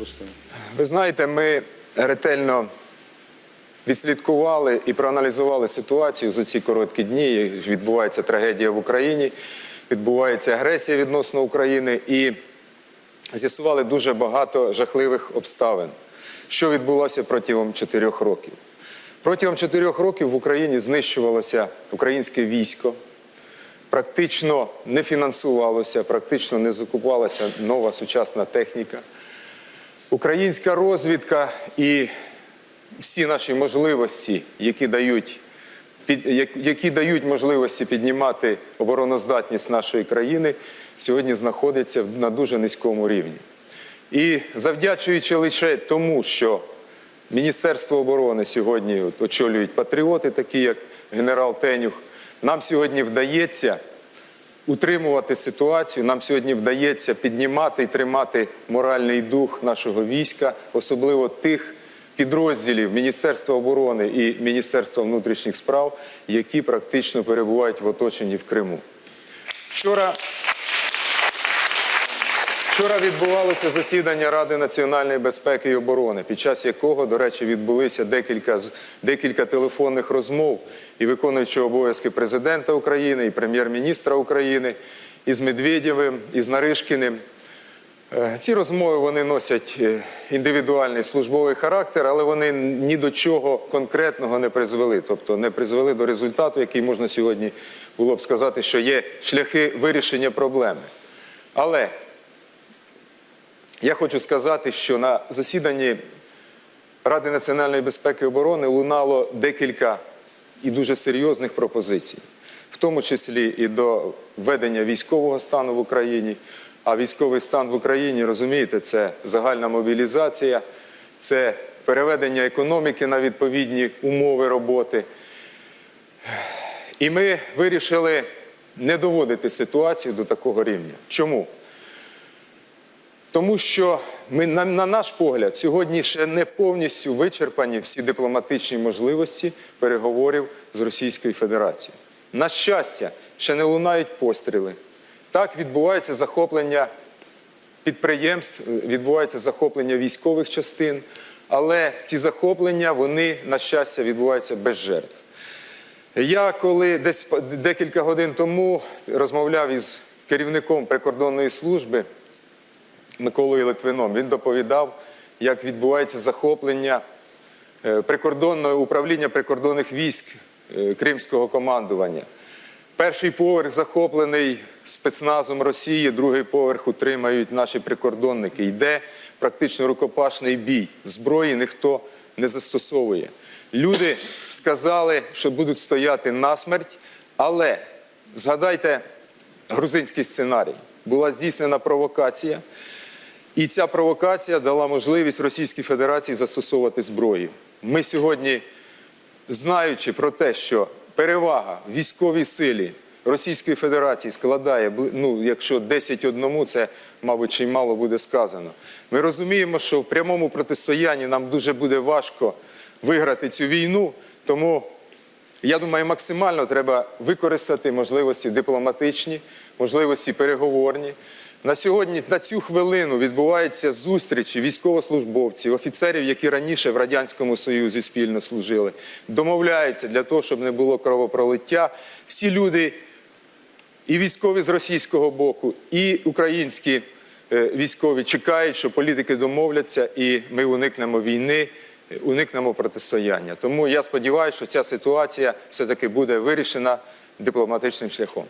просто. Ви знаєте, ми ретельно відслідкували і проаналізували ситуацію за ці короткі дні. Відбувається трагедія в Україні, відбувається агресія відносно України і з'ясували дуже багато жахливих обставин, що відбулося протягом чотирьох років. Протягом чотирьох років в Україні знищувалося українське військо, практично не фінансувалося, практично не закупалася нова сучасна техніка. Українська розвідка і всі наші можливості, які дають, під, як- які дають можливості піднімати обороноздатність нашої країни, сьогодні знаходяться на дуже низькому рівні. І завдячуючи лише тому, що Міністерство оборони сьогодні очолюють патріоти, такі як генерал Тенюх, нам сьогодні вдається утримувати ситуацію. Нам сьогодні вдається піднімати і тримати моральний дух нашого війська, особливо тих підрозділів Міністерства оборони і Міністерства внутрішніх справ, які практично перебувають в оточенні в Криму. Вчора. Вчора відбувалося засідання Ради національної безпеки і оборони, під час якого, до речі, відбулися декілька, декілька телефонних розмов і виконуючого обов'язки президента України, і прем'єр-міністра України, і з Медведєвим, і з Наришкіним. Е, Ці розмови вони носять е, індивідуальний службовий характер, але вони ні до чого конкретного не призвели, тобто не призвели до результату, який можна сьогодні було б сказати, що є шляхи вирішення проблеми. Але я хочу сказати, що на засіданні Ради національної безпеки і оборони лунало декілька і дуже серйозних пропозицій, в тому числі і до введення військового стану в Україні. А військовий стан в Україні, розумієте, це загальна мобілізація, це переведення економіки на відповідні умови роботи. І ми вирішили не доводити ситуацію до такого рівня. Чому? Тому що ми, на, на наш погляд, сьогодні ще не повністю вичерпані всі дипломатичні можливості переговорів з Російською Федерацією. На щастя, ще не лунають постріли. Так відбувається захоплення підприємств, відбувається захоплення військових частин, але ці захоплення, вони, на щастя, відбуваються без жертв. Я коли десь декілька годин тому розмовляв із керівником прикордонної служби Миколою Литвином, він доповідав, як відбувається захоплення е, прикордонного управління прикордонних військ е, кримського командування. Перший поверх захоплений спецназом Росії, другий поверх утримають наші прикордонники. Йде практично рукопашний бій. Зброї ніхто не застосовує. Люди сказали, що будуть стояти насмерть, але згадайте грузинський сценарій. Була здійснена провокація, і ця провокація дала можливість Російській Федерації застосовувати зброю. Ми сьогодні знаючи про те, що перевага військовій силі Російської Федерації складає, ну, якщо 10 одному, це, мабуть, й мало буде сказано. Ми розуміємо, що в прямому протистоянні нам дуже буде важко виграти цю війну, тому я думаю, максимально треба використати можливості дипломатичні, можливості переговорні. На сьогодні, на цю хвилину відбуваються зустрічі військовослужбовців, офіцерів, які раніше в Радянському Союзі спільно служили, домовляються для того, щоб не було кровопролиття. Всі люди, і військові з російського боку, і українські е, військові чекають, що політики домовляться, і ми уникнемо війни, уникнемо протистояння. Тому я сподіваюся, що ця ситуація все-таки буде вирішена дипломатичним шляхом.